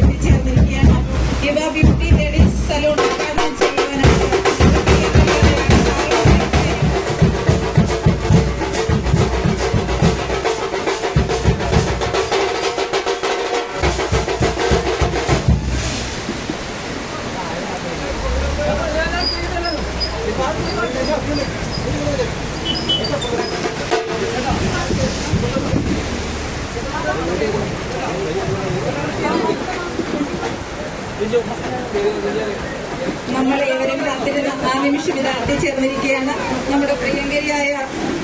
എത്തിച്ചേർന്നിരിക്കുകയാണ്. ഇവ beauty lady നിമിഷം ഇത് എത്തിച്ചേർന്നിരിക്കുകയാണ് നമ്മുടെ പ്രിയങ്കരിയായ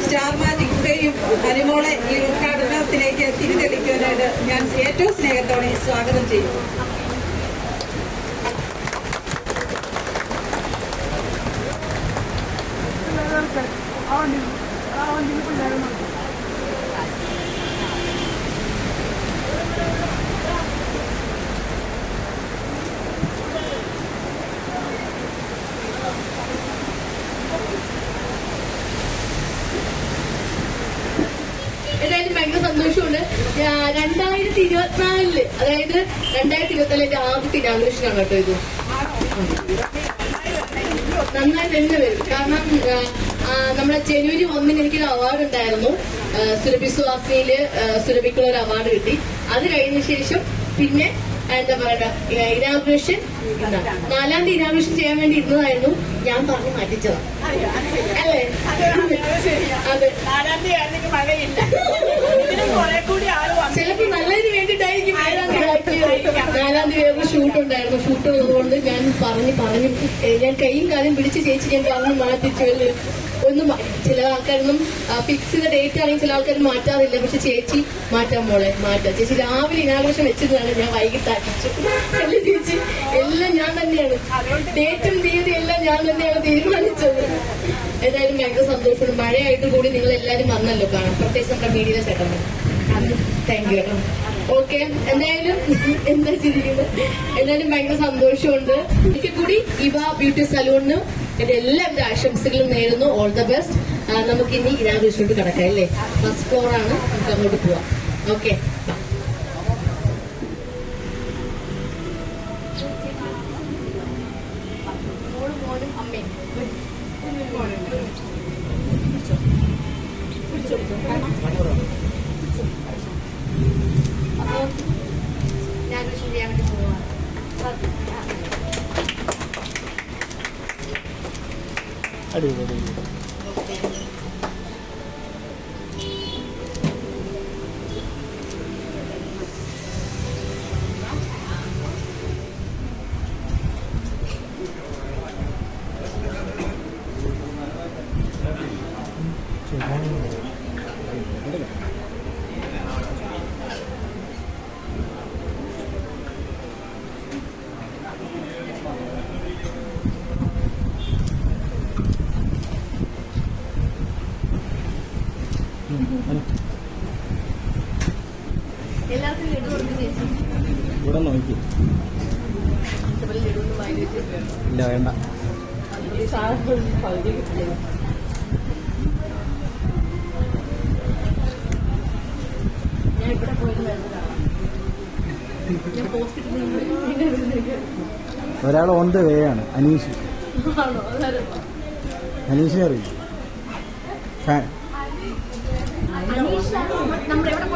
സ്റ്റാർ മാജിക്കിന്റെയും അനുമോളെ ഈ ഉദ്ഘാടനത്തിലേക്ക് തിരിതെളിക്കുവാനായിട്ട് ഞാൻ ഏറ്റവും സ്നേഹത്തോടെ സ്വാഗതം ചെയ്യും ഏതായാലും ഭയങ്കര സന്തോഷമുണ്ട്. രണ്ടായിരത്തി ഇരുപത്തിനാലിൽ അതായത് രണ്ടായിരത്തി ഇരുപത്തിനാലിന്റെ ആദ്യത്തെ ഇനാഗ്രേഷനാണ് കേട്ടോ ഇത്. നന്നായി തന്നെ വരും. കാരണം നമ്മുടെ ജനുവരി ഒന്നിന് എനിക്കൊരു അവാർഡ് ഉണ്ടായിരുന്നു. സുരഭി സുഹാസിനിയിൽ ആ, സുരഭിക്കുള്ള ഒരു അവാർഡ് കിട്ടി. അത് കഴിഞ്ഞ ശേഷം പിന്നെ എന്താ പറയുക ഇനാഗ്രേഷൻ നാലാം തീയതി ഇനാഗ്രേഷൻ ചെയ്യാൻ വേണ്ടി ഇരുന്നതായിരുന്നു. ഞാൻ പറഞ്ഞു മാറ്റിച്ചതാണ് അല്ലേ? അതെ. ചിലപ്പോ നല്ലതിന് വേണ്ടിട്ടായിരിക്കും നാലാം തീയതി വേറെ ഷൂട്ട് ഉണ്ടായിരുന്നു. ഷൂട്ട് ഉള്ളതുകൊണ്ട് ഞാൻ പറഞ്ഞു പറഞ്ഞു ഞാൻ കൈയും കാലും പിടിച്ച് ചേച്ചി ഞാൻ പറഞ്ഞു മാറ്റിച്ചു ഒന്ന് ചില ആൾക്കാരൊന്നും ഫിക്സ് ചെയ്ത ഡേറ്റ് ആണെങ്കിൽ ചില ആൾക്കാർ മാറ്റാറില്ല. പക്ഷെ ചേച്ചി മാറ്റാൻ മോളെ മാറ്റാം. ചേച്ചി രാവിലെ ഇനാഘോഷം വെച്ചതാണ് ഞാൻ വൈകിട്ട് ആക്കിച്ചു അല്ല ചേച്ചി എല്ലാം ഞാൻ തന്നെയാണ്. ഡേറ്റും തീയതി എല്ലാം ഞാൻ തന്നെയാണ് തീരുമാനിച്ചത്. ഏതായാലും ഭയങ്കര സന്തോഷമുണ്ട് മഴയായിട്ട് കൂടി നിങ്ങൾ എല്ലാവരും വന്നല്ലോ കാണാം പ്രത്യേകിച്ച് നമ്മുടെ മീഡിയയിലെ ചേട്ടൻ താങ്ക് യു ഓക്കെ എന്തായാലും എന്താ ചിരിക്കുന്നത്? എന്തായാലും ഭയങ്കര സന്തോഷമുണ്ട്. എനിക്ക് കൂടി ഇവ ബ്യൂട്ടി സലൂണിന് എന്റെ എല്ലാവരുടെ ആശംസകളും നേരുന്നു. ഓൾ ദ ബെസ്റ്റ് നമുക്ക് ഇനി ഇനാഘോഷോട്ട് കിടക്കാം അല്ലേ? ഫസ്റ്റ് ഫ്ലോർ ആണ്. നമുക്ക് അങ്ങോട്ട് പോവാം. ഓക്കെ. അമ്മേ അടിപൊളി എല്ലാവർക്കും പോസ്റ്റ് വേണ്ട. ഒരാൾ ഓൺ ദ വേ ആണ് അനീഷ്. അനീഷിനെ അറിയില്ല ഫാൻ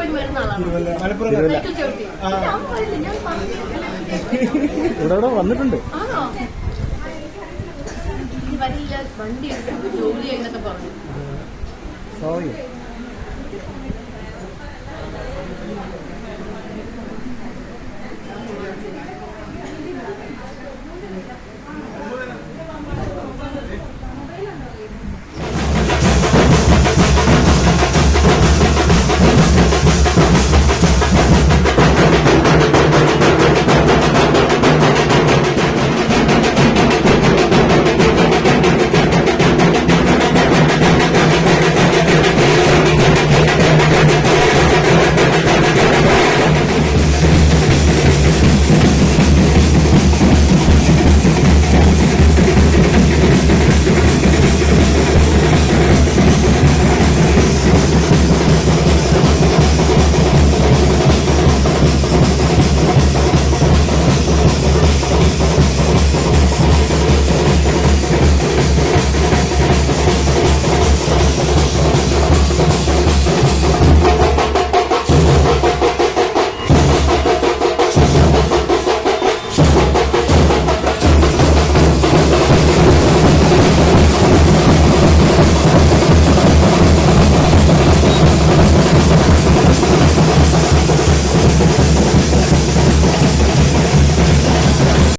ഇവിടെ ഇവിടെ വന്നിട്ടുണ്ട്. വണ്ടി ജോലി എന്നൊക്കെ പറഞ്ഞു. സോറി